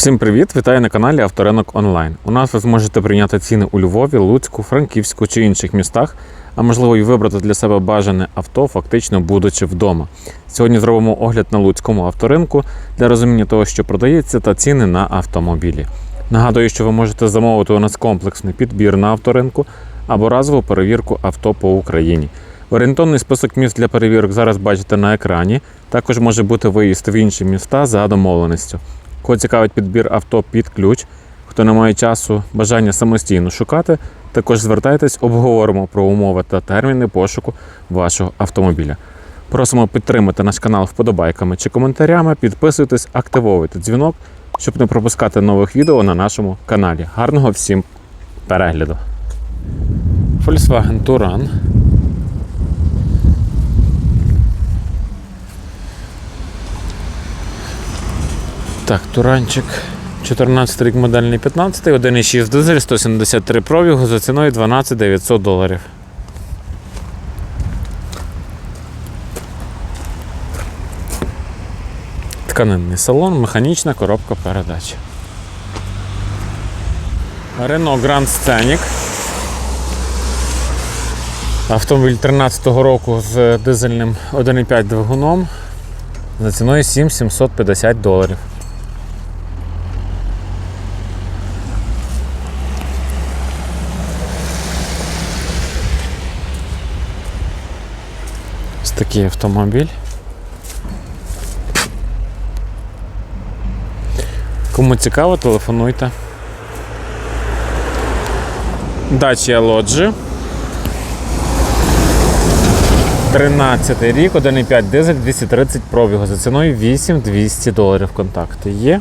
Всім привіт! Вітаю на каналі Авторинок Онлайн. У нас ви зможете прийняти ціни у Львові, Луцьку, Франківську чи інших містах, а можливо і вибрати для себе бажане авто, фактично будучи вдома. Сьогодні зробимо огляд на Луцькому авторинку для розуміння того, що продається, та ціни на автомобілі. Нагадую, що ви можете замовити у нас комплексний підбір на авторинку або разову перевірку авто по Україні. Орієнтовний список міст для перевірок зараз бачите на екрані. Також може бути виїзд в інші міста за домовленістю. Кого цікавить підбір авто під ключ, хто не має часу, бажання самостійно шукати, також звертайтесь, обговоримо про умови та терміни пошуку вашого автомобіля. Просимо підтримати наш канал вподобайками чи коментарями, підписуйтесь, активовуйте дзвінок, щоб не пропускати нових відео на нашому каналі. Гарного всім перегляду! Volkswagen Touran. Так, туранчик. 14 рік модельний 15, 1,6 дизель, 173 пробігу за ціною 12 900 доларів. Тканинний салон, механічна коробка передач. Renault Grand Scenic. Автомобіль 13-го року з дизельним 1,5 двигуном за ціною 7750 доларів. Такий автомобіль. Кому цікаво, телефонуйте. Dacia Lodge. 13 рік, 1,5 дизель, 230 пробігу. За ціною 8200 доларів контакти є.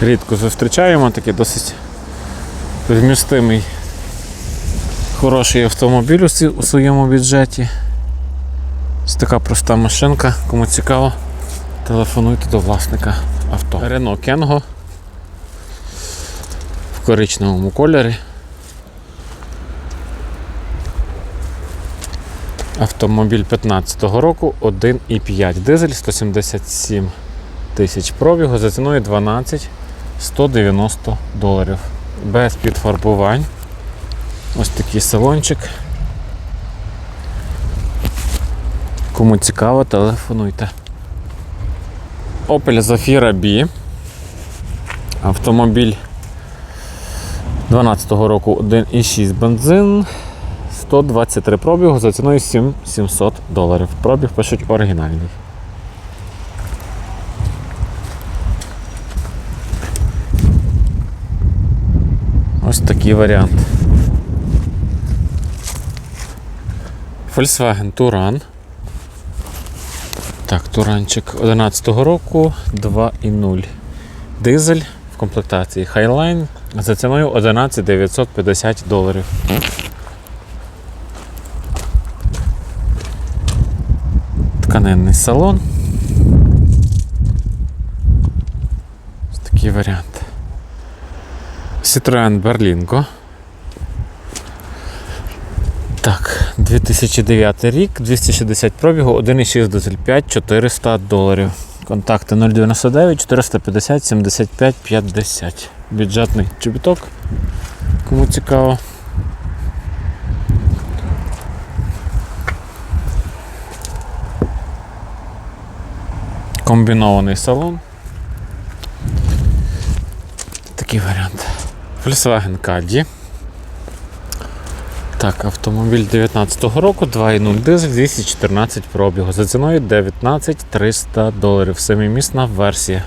Рідко зустрічаємо, такий досить вмістимий хороший автомобіль у своєму бюджеті. Ось така проста машинка, кому цікаво, телефонуйте до власника авто. Renault Kengo в коричневому кольорі. Автомобіль 15-го року, 1,5 дизель, 177 тисяч пробігу за ціною 12 190 доларів. Без підфарбувань. Ось такий салончик. Кому цікаво, телефонуйте. Opel Zafira B. Автомобіль 12-го року 1,6 бензин. 123 пробігу за ціною 7700 доларів. Пробіг пишуть оригінальний. Ось такий варіант. Volkswagen Touran. Так, Туранчик 11-го року 2,0. Дизель в комплектації Highline за ціною 11 950 доларів. Тканинний салон. Ось такий варіант. Citroen Berlingo. Так, 2009 рік, 260 пробігу, 1,6 дизель 5, 400 доларів. Контакти 099 450 75 50. Бюджетний чобіток. Кому цікаво. Комбінований салон. Такий варіант. Volkswagen Caddy. Так, автомобіль 19-го року, 2,0 дизель, 214 пробігу. За ціною 19 300 доларів. Семимісна версія.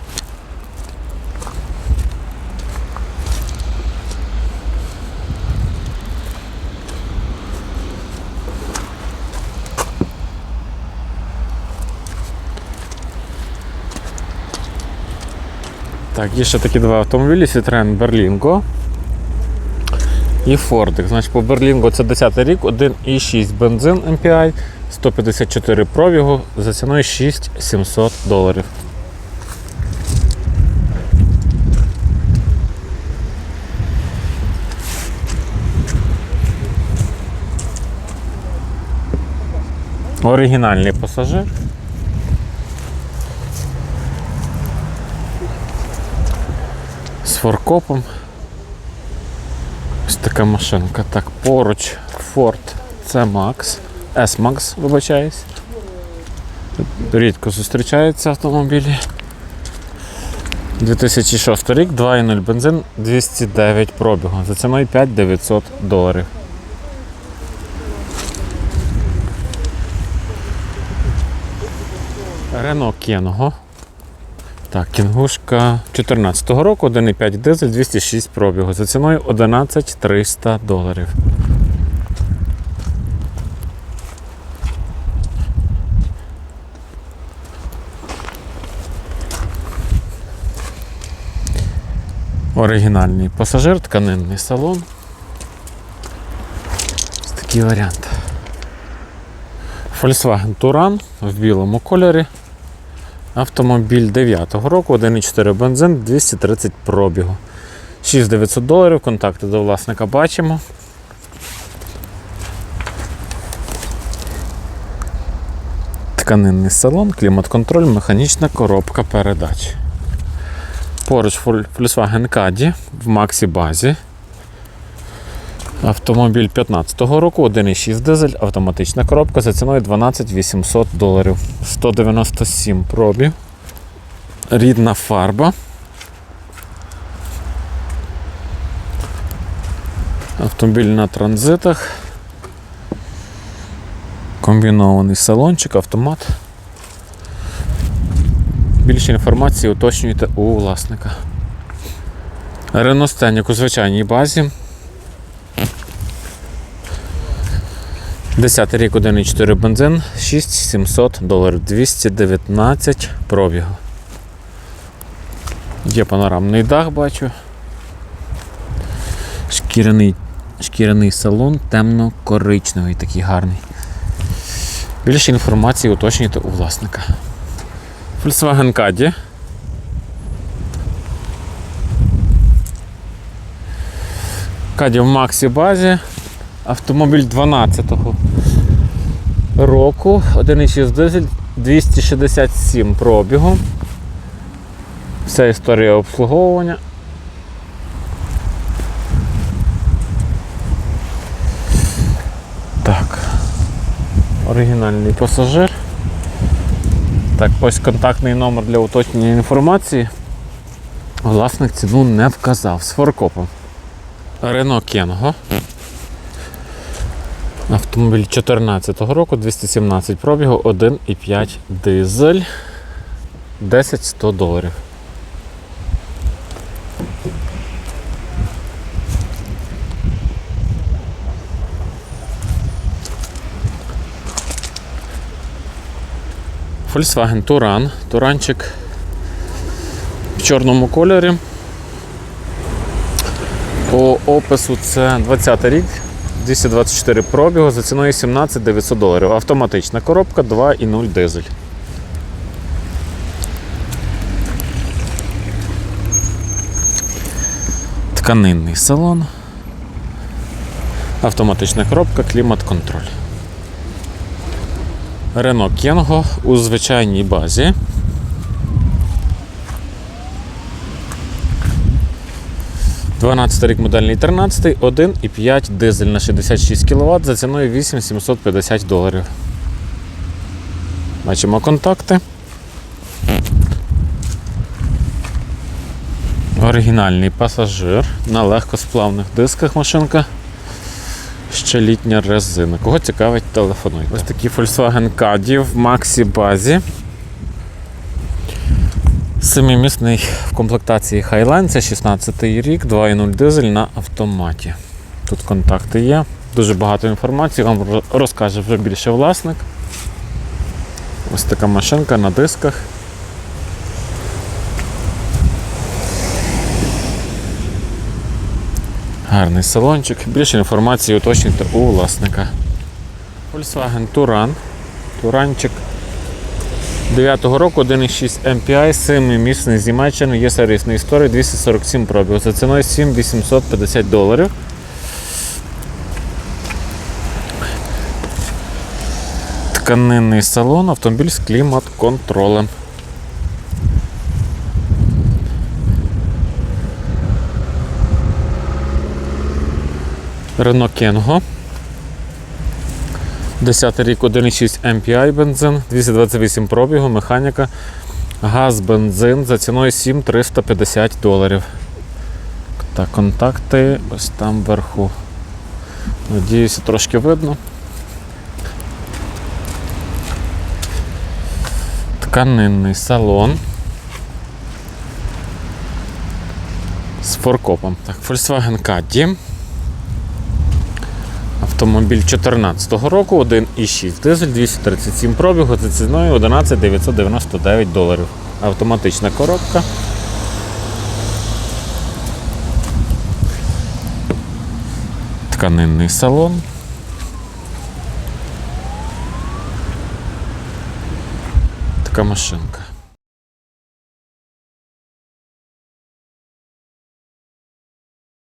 Так, є ще такі два автомобілі Citroen Berlingo і Фордик. Значить, по Берлінгу це 10 рік, 1,6 бензин MPI, 154 пробігу за ціною 6700 доларів. Оригінальний пасажир. з форкопом. Така машинка. Так, поруч Ford C-Max. S-Max, вибачаюсь. Рідко зустрічаються автомобілі. 2006 рік, 2.0 бензин, 209 пробігу. За ціною 5900 доларів. Рено Кенго. Так, кінгушка 14-го року, 1,5 дизель, 206 пробігу. За ціною 11 300 доларів. Оригінальний пасажир, тканинний салон. Ось такий варіант. Volkswagen Touran в білому кольорі. Автомобіль 9-го року, 1,4 бензин, 230 пробігу. 6900 доларів, контакти до власника бачимо. Тканинний салон, клімат-контроль, механічна коробка передач. Поруч Volkswagen Caddy в Максі базі. Автомобіль 15-го року, 1,6 дизель, автоматична коробка за ціною 12 800 доларів. 197 пробів. Рідна фарба. Автомобіль на транзитах. Комбінований салончик, автомат. Більше інформації уточнюйте у власника. Рено Сценік у звичайній базі. 10 рік 1,4 бензин, 6700 доларів, 219 пробігу. Є панорамний дах, бачу. Шкіряний, шкіряний салон, темно-коричневий, такий гарний. Більше інформації уточнюйте у власника. Volkswagen Caddy. Caddy в Максі базі. Автомобіль 12-го року. 1,6 дизель, 267 пробігу. Вся історія обслуговування. Так. Оригінальний пасажир. Так, ось контактний номер для уточнення інформації. Власник ціну не вказав з форкопом. Рено Кенго. Автомобіль 2014 року, 217 пробігу, 1,5 дизель. 10-100 доларів. Volkswagen Туран. Туранчик в чорному кольорі. По опису це 20 рік, 224 пробігу за ціною 17 900 доларів. Автоматична коробка 2,0 дизель. Тканинний салон. Автоматична коробка, клімат-контроль. Рено Кенго у звичайній базі. Дванадцятий рік модельний 13, 1,5 дизель на 66 кВт за ціною 8750 доларів. Бачимо контакти. Оригінальний пасажир на легкосплавних дисках машинка. Ще літня резина. Кого цікавить, телефонуйте. Ось такий Volkswagen Caddy в Максі базі. Семимісний в комплектації Highline, це 16 рік, 2.0 дизель на автоматі. Тут контакти є, дуже багато інформації, вам розкаже вже більше власник. Ось така машинка на дисках. Гарний салончик. Більше інформації уточнюйте у власника. Volkswagen Touran. Туранчик 9-го року 1,6 MPI, 7 місний з Німеччини, є сервісний історії 247 пробіг. За ціною 7850 доларів. Тканинний салон, автомобіль з клімат-контролем. Рено Кенго. 10 рік 1,6 MPI бензин, 228 пробігу, механіка, газ, бензин за ціною 7350 доларів. Так, контакти ось там вверху. Надіюся, трошки видно. Тканинний салон. З форкопом. Так, Volkswagen Caddy. Автомобіль 2014 року, 1,6 дизель, 237 пробігу за ціною 11 999 доларів. Автоматична коробка. Тканинний салон. Така машинка.